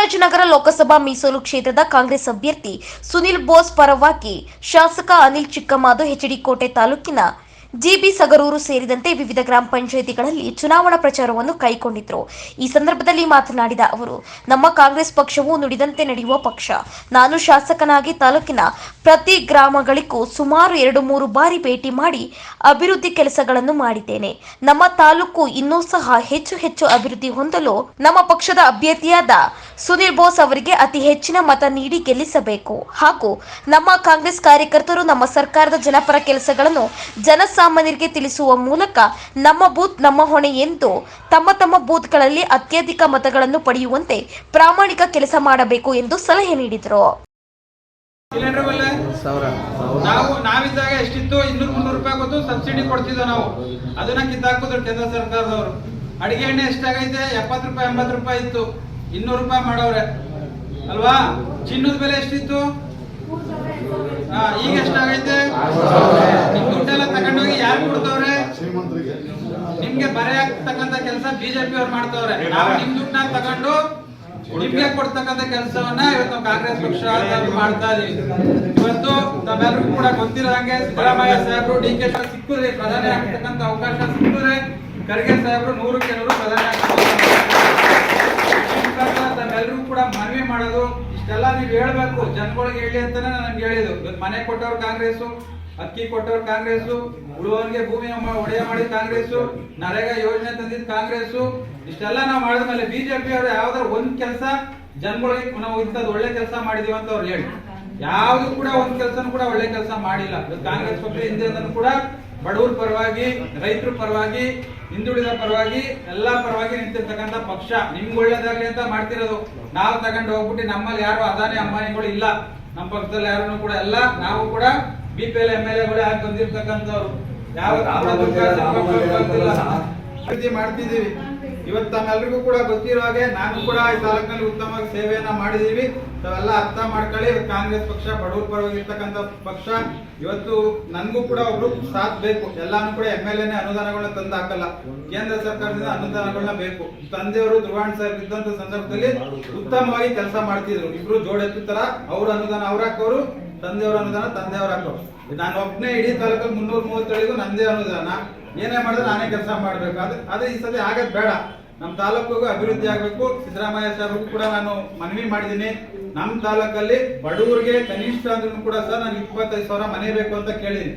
ಚಾಮರಾಜನಗರ ಲೋಕಸಭಾ ಮೀಸಲು ಕ್ಷೇತ್ರದ ಕಾಂಗ್ರೆಸ್ ಅಭ್ಯರ್ಥಿ ಸುನಿಲ್ ಬೋಸ್ ಪರವಾಗಿ ಶಾಸಕ ಅನಿಲ್ ಚಿಕ್ಕಮಾದು ಹೆಚ್ಡಿಕೋಟೆ ತಾಲೂಕಿನ ಜಿಬಿ ಸಗರೂರು ಸೇರಿದಂತೆ ವಿವಿಧ ಗ್ರಾಮ ಪಂಚಾಯಿತಿಗಳಲ್ಲಿ ಚುನಾವಣಾ ಪ್ರಚಾರವನ್ನು ಕೈಗೊಂಡಿದ್ರು. ಈ ಸಂದರ್ಭದಲ್ಲಿ ಮಾತನಾಡಿದ ಅವರು, ನಮ್ಮ ಕಾಂಗ್ರೆಸ್ ಪಕ್ಷವು ನುಡಿದಂತೆ ನಡೆಯುವ ಪಕ್ಷ. ನಾನು ಶಾಸಕನಾಗಿ ತಾಲೂಕಿನ ಪ್ರತಿ ಗ್ರಾಮಗಳಿಗೂ ಸುಮಾರು ಎರಡು ಮೂರು ಬಾರಿ ಭೇಟಿ ಮಾಡಿ ಅಭಿವೃದ್ಧಿ ಕೆಲಸಗಳನ್ನು ಮಾಡಿದ್ದೇನೆ. ನಮ್ಮ ತಾಲೂಕು ಇನ್ನೂ ಸಹ ಹೆಚ್ಚು ಹೆಚ್ಚು ಅಭಿವೃದ್ಧಿ ಹೊಂದಲು ನಮ್ಮ ಪಕ್ಷದ ಅಭ್ಯರ್ಥಿಯಾದ ಸುನಿಲ್ ಬೋಸ್ ಅವರಿಗೆ ಅತಿ ಹೆಚ್ಚಿನ ಮತ ನೀಡಿ ಗೆಲ್ಲಿಸಬೇಕು. ಹಾಗೂ ನಮ್ಮ ಕಾಂಗ್ರೆಸ್ ಕಾರ್ಯಕರ್ತರು ನಮ್ಮ ಸರ್ಕಾರದ ಜನಪರ ಕೆಲಸಗಳನ್ನು ಜನಸಾಮಾನ್ಯರಿಗೆ ತಿಳಿಸುವ ಮೂಲಕ ನಮ್ಮ ಬೂತ್ ನಮ್ಮ ಹೊಣೆ ಎಂದು ತಮ್ಮ ತಮ್ಮ ಬೂತ್ಗಳಲ್ಲಿ ಅತ್ಯಧಿಕ ಮತಗಳನ್ನು ಪಡೆಯುವಂತೆ ಪ್ರಾಮಾಣಿಕ ಕೆಲಸ ಮಾಡಬೇಕು ಎಂದು ಸಲಹೆ ನೀಡಿದರು. ನಾವು ನಾವಿದ್ದಾಗ ಎಷ್ಟಿತ್ತು ಇನ್ನೂರು ಮುನ್ನೂರು ರೂಪಾಯಿ ಗೊತ್ತು ಸಬ್ಸಿಡಿ ಕೊಡ್ತಿದ್ದೋ ನಾವು. ಅದನ್ನ ಕಿತ್ತಾಕಿದ್ರು ಕೇಂದ್ರ ಸರ್ಕಾರದವರು. ಅಡಿಗೆ ಎಣ್ಣೆ ಎಷ್ಟಾಗೈತೆ? ಎಪ್ಪತ್ತು ರೂಪಾಯಿ, ಎಂಬತ್ತು ರೂಪಾಯಿ ಇತ್ತು. ಇನ್ನೂರು ರೂಪಾಯಿ ಮಾಡವ್ರೆ ಅಲ್ವಾ? ಚಿನ್ನದ ಬೆಲೆ ಎಷ್ಟಿತ್ತು? ಈಗ ಎಷ್ಟಾಗೈತೆ? ದುಡ್ಡೆಲ್ಲ ನಿಮ್ಗೆ ಬರೆ ಆಗ್ತಕ್ಕಂತ ಕೆಲಸ ಬಿಜೆಪಿ ಅವ್ರು ಮಾಡ್ತವ್ರೆ. ನಾವು ನಿಮ್ ದುಡ್ಡನ್ನ ತಗೊಂಡು ನಿಮ್ಗೆ ಕೊಡ್ತಕ್ಕಂತ ಕೆಲಸವನ್ನ ಇವತ್ತು ಕಾಂಗ್ರೆಸ್ ಪಕ್ಷ ಮಾಡ್ತಾ ಇದೀವಿ. ಇವತ್ತು ತಮ್ಮೆಲ್ಲರೂ ಕೂಡ ಗೊತ್ತಿರೋ ಹಾಗೆ ಸಿದ್ದರಾಮಯ್ಯ ಸಾಹೇಬರು ಡಿ ಕೆ ಸಿಕ್ಕಿದ್ರೆ ಪ್ರಧಾನಿ ಆಗ್ತಕ್ಕಂತ ಅವಕಾಶ ಸಿಕ್ಕಿದ್ರೆ ಖರ್ಗೆ ಸಾಹೇಬರು ನೂರು ನೂರು ಪ್ರಧಾನಿ ಆಗ್ತಾರೆ. ನಮ್ಮೆಲ್ಲರಿಗೂ ಕೂಡ ಮನವಿ ಮಾಡೋದು ಇಷ್ಟೆಲ್ಲ ನೀವು ಹೇಳ್ಬೇಕು ಜನಗಳಿಗೆ ಹೇಳಿ ಅಂತಾನೆ ನನ್ಗೆ ಹೇಳಿದ್ದು. ಇವತ್ತು ಮನೆ ಕೊಟ್ಟವ್ರು ಕಾಂಗ್ರೆಸ್ ಅಕ್ಕಿ ಕೊಟ್ಟವ್ರು ಕಾಂಗ್ರೆಸ್ ಉಳುವವರಿಗೆ ಭೂಮಿ ಒಡೆಯ ಮಾಡಿದ ಕಾಂಗ್ರೆಸ್ ನರೇಗಾ ಯೋಜನೆ ತಂದಿದ್ ಕಾಂಗ್ರೆಸ್ ಇಷ್ಟೆಲ್ಲ ನಾವು ಮಾಡಿದ್ಮೇಲೆ ಬಿಜೆಪಿ ಅವರು ಯಾವ್ದಾರು ಒಂದ್ ಕೆಲಸ ಜನಗಳಿಗೆ ನಾವು ಇಂಥದ್ದು ಒಳ್ಳೆ ಕೆಲಸ ಮಾಡಿದೀವಿ ಅಂತ ಅವ್ರು ಹೇಳಿ. ಯಾವ್ದು ಕೂಡ ಒಂದ್ ಕೆಲಸನೂ ಕೂಡ ಒಳ್ಳೆ ಕೆಲಸ ಮಾಡಿಲ್ಲ. ಕಾಂಗ್ರೆಸ್ ಪಕ್ಷ ಹಿಂದೆ ಕೂಡ ಬಡವರ ಪರವಾಗಿ, ರೈತರ ಪರವಾಗಿ, ಹಿಂದುಳಿದ ಪರವಾಗಿ, ಎಲ್ಲಾ ಪರವಾಗಿ ನಿಂತಿರ್ತಕ್ಕಂಥ ಪಕ್ಷ. ನಿಮ್ಗೆ ಒಳ್ಳೇದಾಗ್ಲಿ ಅಂತ ಮಾಡ್ತಿರೋದು. ನಾವು ತಗೊಂಡು ಹೋಗ್ಬಿಟ್ಟು ನಮ್ಮಲ್ಲಿ ಯಾರು ಅದಾನಿ, ಅಂಬಾನಿಗಳು ಇಲ್ಲ. ನಮ್ಮ ಪಕ್ಷದಲ್ಲಿ ಯಾರು ಕೂಡ ಎಲ್ಲ ನಾವು ಕೂಡ B M L M L ಎಗಳೇ ಆಗಿ ಬಂದಿರ್ತಕ್ಕಂಥವ್ರು? ಯಾವ. ಅಭಿವೃದ್ಧಿ ಮಾಡ್ತಿದೀವಿ ಇವತ್ತು ತಮ್ಮೆಲ್ರಿಗೂ ಕೂಡ ಗೊತ್ತಿರೋ ಹಾಗೆ ನಾನು ಕೂಡ ಈ ತಾಲೂಕಿನಲ್ಲಿ ಉತ್ತಮವಾಗಿ ಸೇವೆಯನ್ನ ಮಾಡಿದೀವಿ ತಾವೆಲ್ಲ ಅರ್ಥ ಮಾಡ್ಕೊಳ್ಳಿ. ಕಾಂಗ್ರೆಸ್ ಪಕ್ಷ ಬಡವರ ಪರವಾಗಿರ್ತಕ್ಕಂಥ ಪಕ್ಷ. ಇವತ್ತು ನನಗೂ ಕೂಡ ಒಬ್ರು ಸಾಥ್ ಬೇಕು. ಎಲ್ಲಾನು ಕೂಡ ಎಂ ಎಲ್ ಎನೆ ಅನುದಾನಗಳನ್ನ ತಂದು ಹಾಕಲ್ಲ ಕೇಂದ್ರ ಸರ್ಕಾರದಿಂದ ಅನುದಾನಗಳನ್ನ ಬೇಕು. ತಂದೆಯವರು ಧ್ರುವಾಣ್ ಸರ್ ಇದ್ದಂತ ಸಂದರ್ಭದಲ್ಲಿ ಉತ್ತಮವಾಗಿ ಕೆಲಸ ಮಾಡ್ತಿದ್ರು. ಇಬ್ರು ಜೋಡೆತ್ತುತ್ತರ ಅವ್ರ ಅನುದಾನ ಅವ್ರ ಹಾಕೋರು. ತಂದೆಯವ್ರ ಅನುದಾನ, ತಂದೆಯವ್ರ ಹಾಕೋರು ನಾನು ಒಬ್ಬನೇ ಇಡೀ ತಾಲೂಕಲ್ಲಿ ಮುನ್ನೂರ ಮೂವತ್ತೇಳಿಗೂ ನಂದೇ ಅನುದಾನ. ಏನೇ ಮಾಡಿದ್ರೆ ನಾನೇ ಕೆಲಸ ಮಾಡ್ಬೇಕು. ಅದು ಅದೇ ಈ ಸತಿ ಆಗದ್ ಬೇಡ. ನಮ್ಮ ತಾಲೂಕಿಗೂ ಅಭಿವೃದ್ಧಿ ಆಗಬೇಕು. ಸಿದ್ದರಾಮಯ್ಯ ಸಾಹೇಬ್ರಿಗೂ ಕೂಡ ನಾನು ಮನವಿ ಮಾಡಿದ್ದೀನಿ. ನಮ್ಮ ತಾಲೂಕಲ್ಲಿ ಬಡವರಿಗೆ ಕನಿಷ್ಠ ಅಂದ್ರೂ ಕೂಡ ಸರ್ ನಾನು ಇಪ್ಪತ್ತೈದು ಸಾವಿರ ಮನೆ ಬೇಕು ಅಂತ ಕೇಳಿದ್ದೀನಿ.